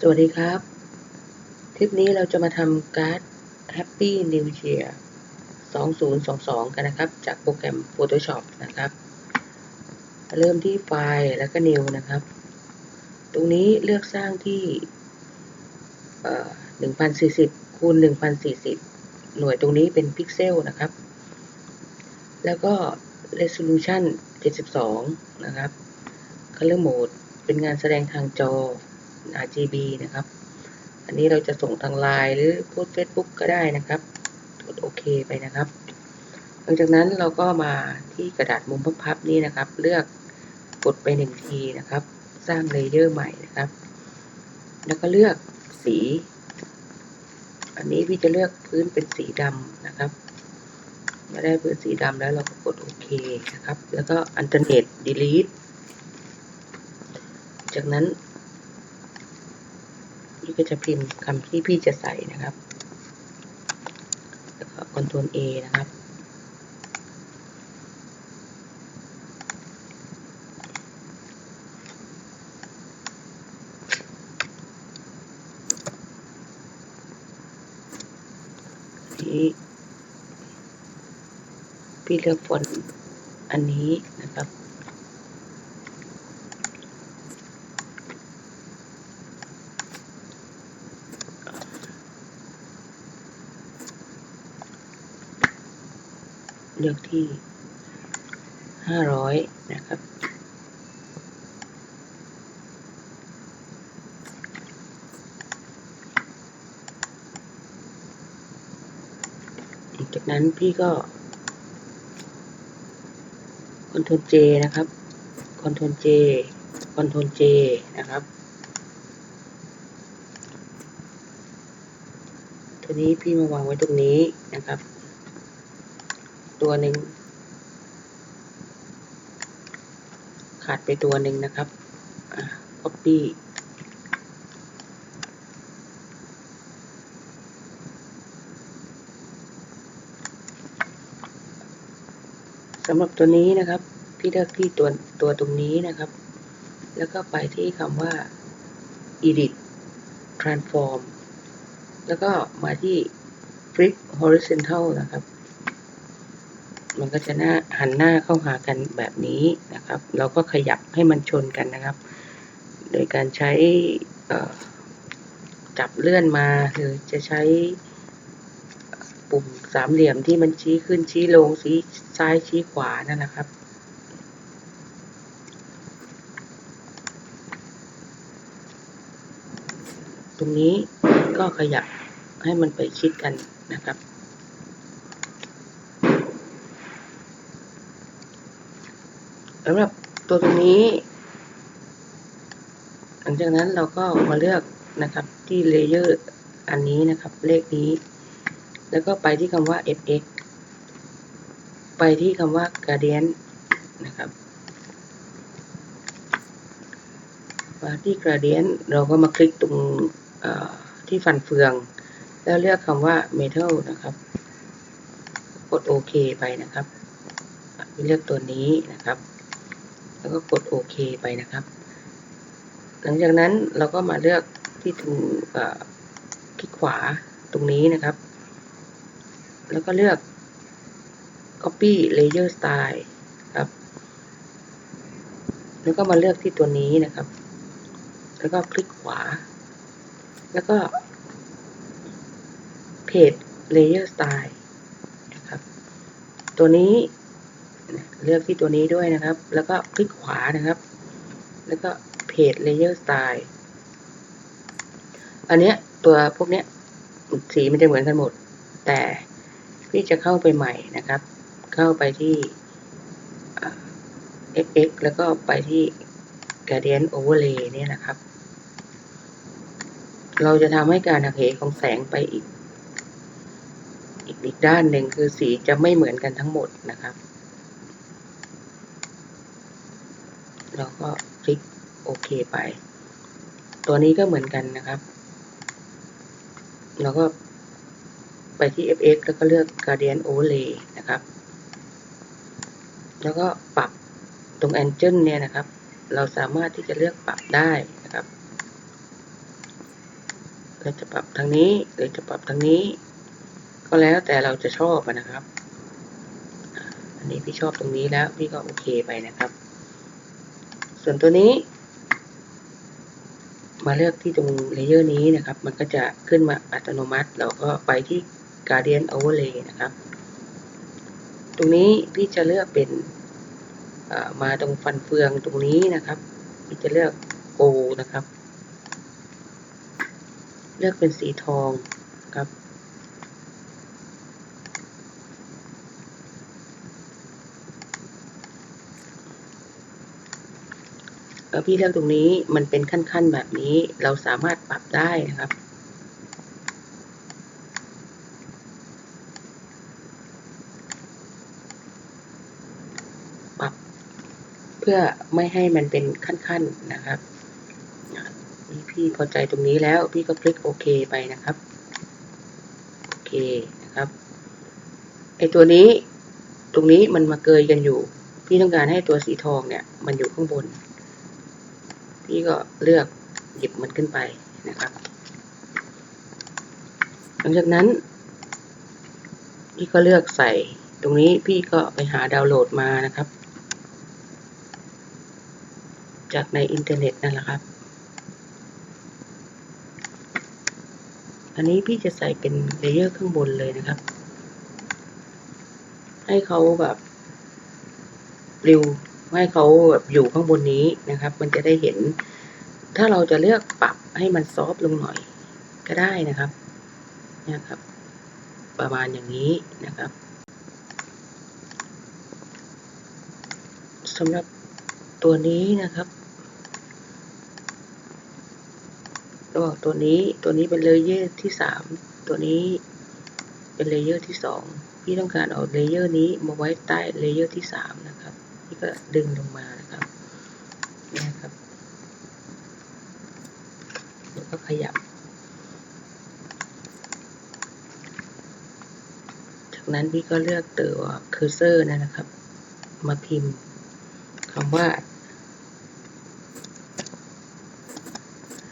สวัสดีครับ คลิปนี้เราจะมาทำการ์ด Happy New Year 2022 กันนะครับ จากโปรแกรม Photoshop นะครับ เริ่มที่ไฟล์แล้วก็ New นะครับ ตรงนี้เลือกสร้างที่เอ่อ1040 คูณ 1040 หน่วยตรงนี้เป็นพิกเซลนะครับ แล้วก็ Resolution 72 นะครับ Color Mode เป็นงานแสดงทางจอ RGB นะครับ อันนี้เราจะส่งทางไลน์หรือโพสเฟซบุ๊กก็ได้นะครับ กดโอเคไปนะครับ หลังจากนั้นเราก็มาที่กระดาษมุมพับๆนี้นะครับ เลือกกดไปหนึ่งทีนะครับ สร้างเลเยอร์ใหม่นะครับ แล้วก็เลือกสี อันนี้พี่จะเลือกพื้นเป็นสีดำนะครับเมื่อได้พื้นสีดำแล้วเราก็กดโอเคนะครับ แล้วก็ alternate delete จากนั้น พี่ก็จะพิมพ์คำที่พี่จะใส่นะครับแล้วก็ Ctrl A นะครับที่พี่เลือกฟอนต์อันนี้นะครับ เลือกที่ห้าร้อยนะครับ จากนั้นพี่ก็ Ctrl J นะครับ Ctrl J Ctrl J นะครับทีนี้พี่มาวางไว้ตรงนี้นะครับ ตัวหนึ่ง ขาดไปตัวหนึ่งนะครับอ copy สำหรับตัวนี้นะครับ พี่เลือกที่ตัวตัวตรงนี้นะครับ แล้วก็ไปที่คำว่า edit transform แล้วก็มาที่ flip horizontal นะครับ มันก็จะหน้าหันหน้าเข้าหากันแบบนี้นะครับ เราก็ขยับให้มันชนกันนะครับ โดยการใช้จับเลื่อนมาหรือจะใช้ปุ่มสามเหลี่ยมที่มันชี้ขึ้นชี้ลงชี้ซ้ายชี้ขวานั่นนะครับตรงนี้ก็ขยับให้มันไปชิดกันนะครับ สำหรับตัวตรงนี้ หลังจากนั้นเราก็มาเลือกนะครับที่เลเยอร์อันนี้นะครับ เลขนี้ แล้วก็ไปที่คำว่า fx ไปที่คำว่า gradient นะครับมาที่ gradient เราก็มาคลิกตรงที่ฟันเฟือง แล้วเลือกคำว่า metal นะครับ กดโอเคไปนะครับเลือกตัวนี้นะครับ แล้วก็กดโอเคไปนะครับ หลังจากนั้นเราก็มาเลือกที่ตรงคลิกขวาตรงนี้นะครับ แล้วก็เลือก copy layer style ครับ แล้วก็มาเลือกที่ตัวนี้นะครับ แล้วก็คลิกขวา แล้วก็ page layer style นะครับ ตัวนี้ เลือกที่ตัวนี้ด้วยนะครับ แล้วก็คลิกขวานะครับ แล้วก็ page layer style อันเนี้ยตัวพวกเนี้ยสีมันจะเหมือนกันหมด แต่พี่จะเข้าไปใหม่นะครับ เข้าไปที่ fx แล้วก็ไปที่ gradient overlay เนี่ยนะครับ เราจะทำให้การหักเหของแสงไปอีก อีกด้านหนึ่งคือสีจะไม่เหมือนกันทั้งหมดนะครับ เราก็คลิกโอเคไป ตัวนี้ก็เหมือนกันนะครับ เราก็ไปที่ fx แล้วก็เลือก gradient overlay นะครับ แล้วก็ปรับตรง angle เนี่ยนะครับ เราสามารถที่จะเลือกปรับได้นะครับเราจะปรับทางนี้หรือจะปรับทางนี้ ก็แล้วแต่เราจะชอบนะครับ อันนี้พี่ชอบตรงนี้แล้วพี่ก็โอเคไปนะครับ ส่วนตัวนี้ มาเลือกที่ตรงเลเยอร์นี้นะครับ มันก็จะขึ้นมาอัตโนมัติ เราก็ไปที่ Guardian Overlay นะครับ ตรงนี้พี่จะเลือกเป็นมาตรงฟันเฟืองตรงนี้นะครับ พี่จะเลือกโกนะครับ เลือกเป็นสีทองครับ แล้วพี่เลือกตรงนี้มันเป็นขั้นๆแบบนี้ เราสามารถปรับได้นะครับ ปรับเพื่อไม่ให้มันเป็นขั้นๆนะครับนี่พี่พอใจตรงนี้แล้วพี่ก็คลิกโอเคไปนะครับโอเคนะครับไอตัวนี้ตรงนี้มันมาเกยกันอยู่ พี่ต้องการให้ตัวสีทองเนี่ย มันอยู่ข้างบน พี่ก็เลือกหยิบมันขึ้นไปนะครับ หลังจากนั้น พี่ก็เลือกใส่ตรงนี้พี่ก็ไปหาดาวน์โหลดมานะครับ จากในอินเทอร์เน็ตนั่นแหละครับ อันนี้พี่จะใส่เป็นเลเยอร์ข้างบนเลยนะครับ ให้เขาแบบปลิว ให้เขาแบบอยู่ข้างบนนี้นะครับ มันจะได้เห็น ถ้าเราจะเลือกปรับให้มันซอฟต์ลงหน่อยก็ได้นะครับนี่ยครับ ประมาณอย่างนี้นะครับสำหรับตัวนี้นะครับระหว่างตัวนี้ตัวนี้เป็นเลเยอร์ที่สามตัวนี้เป็นเลเยอร์ที่สองพี่ต้องการเอาเลเยอร์นี้มาไว้ใต้เลเยอร์ที่สามนะครับ พี่ก็ดึงลงมานะครับนี่ยครับแล้วก็ขยับ จากนั้นพี่ก็เลือกตัวเคอร์เซอร์นะครับ มาพิมพ์คำว่า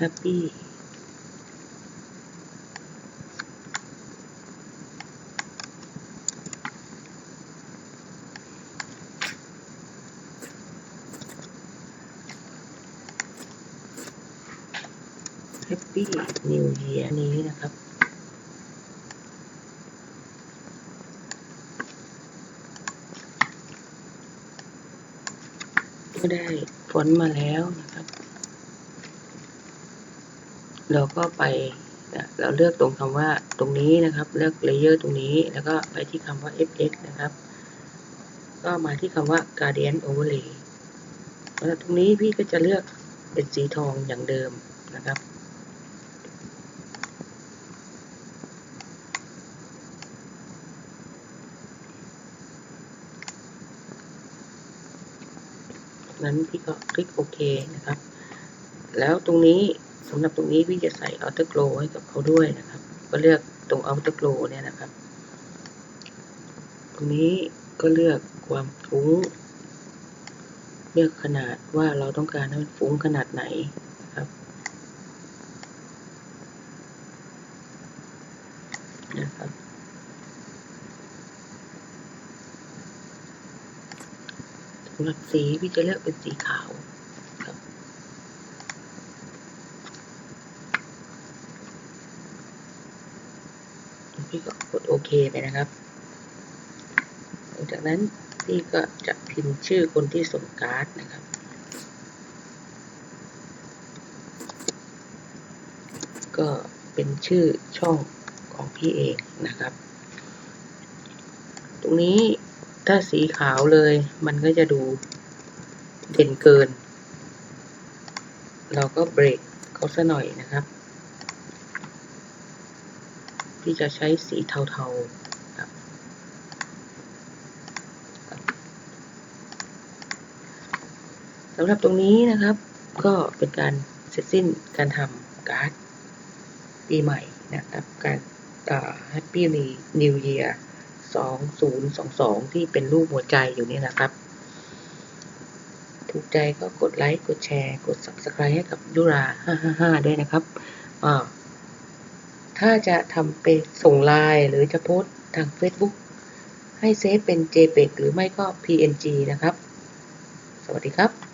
happy แฮปปี้นิวเยียนี้นะครับ ก็ได้ผลมาแล้วนะครับ เราก็ไปเราเลือกตรงคำว่าตรงนี้นะครับ เลือกเลเยอร์ตรงนี้ แล้วก็ไปที่คำว่า fx นะครับ ก็มาที่คำว่า gradient overlay แล้วตรงนี้พี่ก็จะเลือกเป็นสีทองอย่างเดิมนะครับ นั้นพี่ก็คลิกโอเคนะครับ แล้วตรงนี้สำหรับตรงนี้พี่จะใส่ outer glow ให้กับเขาด้วยนะครับ ก็เลือกตรง outer glow เนี่ยนะครับ ตรงนี้ก็เลือกความฟุ้ง เลือกขนาดว่าเราต้องการให้มันฟุ้งขนาดไหนนะครับนะครับ สำ หรับสีพี่จะเลือกเป็นสีขาวครับพี่ก็กดโอเคไปนะครับหลังจากนั้นพี่ก็จะพิมพ์ชื่อคนที่ส่งการ์ดนะครับก็เป็นชื่อช่องของพี่เองนะครับ ตรงนี้ ถ้าสีขาวเลยมันก็จะดูเด่นเกิน เราก็เบรกเขาซะหน่อยนะครับ ที่จะใช้สีเทาๆครับสำหรับตรงนี้นะครับ ก็เป็นการเสร็จสิ้นการทำการ์ดปีใหม่นะครับ การแฮปปี้ลี New Year 22022 ที่เป็นรูปหัวใจอยู่นี่นะครับ ถูกใจก็กดไลค์ กดแชร์ กด subscribe ให้กับยุรา 555 ด้วยนะครับ ถ้าจะทำเป็นส่งไลน์หรือจะโพสทาง Facebook ให้เซฟเป็น JPEG หรือไม่ก็ PNG นะครับ สวัสดีครับ